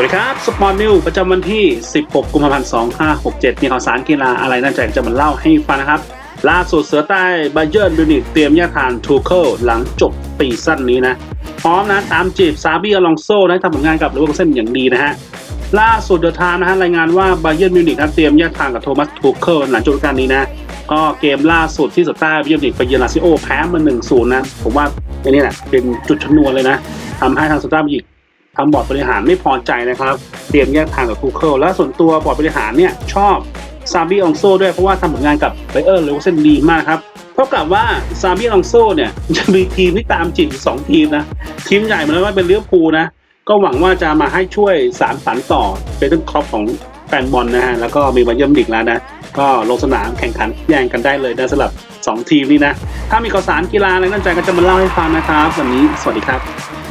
สวัสดีครับ สปอร์ตนิวประจำวันที่ 16 กุมภาพันธ์ 2567 มีข่าวสารกีฬาอะไรน่าจะจะมาเล่าให้ฟังนะครับ ล่าสุดเสือใต้ไบเยิร์นมิวนิกเตรียมแยกทางทูเคิลหลังจบปีสั้นนี้นะ พร้อมนะตามจีบซาบีอลองโซ่นะทำผลงานกับเลเวอร์เซนอย่างดีนะฮะ ล่าสุดเดอะไทม์นะฮะรายงานว่าไบเยิร์นมิวนิกนะเตรียมแยกทางกับโทมัสทูเคิลหลังจบฤดูกาลนี้นะก็เกมล่าสุดที่เสือใต้บเยิร์นมิวนิกไปเยือนลาซิโอแพ้มา1-0นะ ผมว่าอันนี้แหละเป็นจุดชนวนเลยนะทำให้ทางเสือใต้บเยิร์นมิวนิก ทางบอร์ดบริหารไม่พอใจนะครับ เตรียมแยกทางกับคูเคิลและส่วนตัวบอร์ดบริหารเนี่ยชอบซาบีอองโซด้วยเพราะว่าทำผลงานกับไบเออร์เลเวอร์เซนดีมากครับเท่ากับว่าซาบีอองโซเนี่ยจะมีทีมที่ตามจีบสองทีมนะ ทีมใหญ่เหมือนกันว่าเป็นเลี้ยวภูนะ ก็หวังว่าจะมาให้ช่วยสารฝันต่อเป็นต้นครอบของแฟนบอลนะฮะแล้วก็มีวันเยี่ยมดิกแล้วนะก็ลงสนามแข่งขันแย่งกันได้เลยนะสำหรับสองทีมนี้นะ ถ้ามีข่าวสารกีฬาอะไรน่าใจก็จะมาเล่าให้ฟังนะครับ วันนี้สวัสดีครับ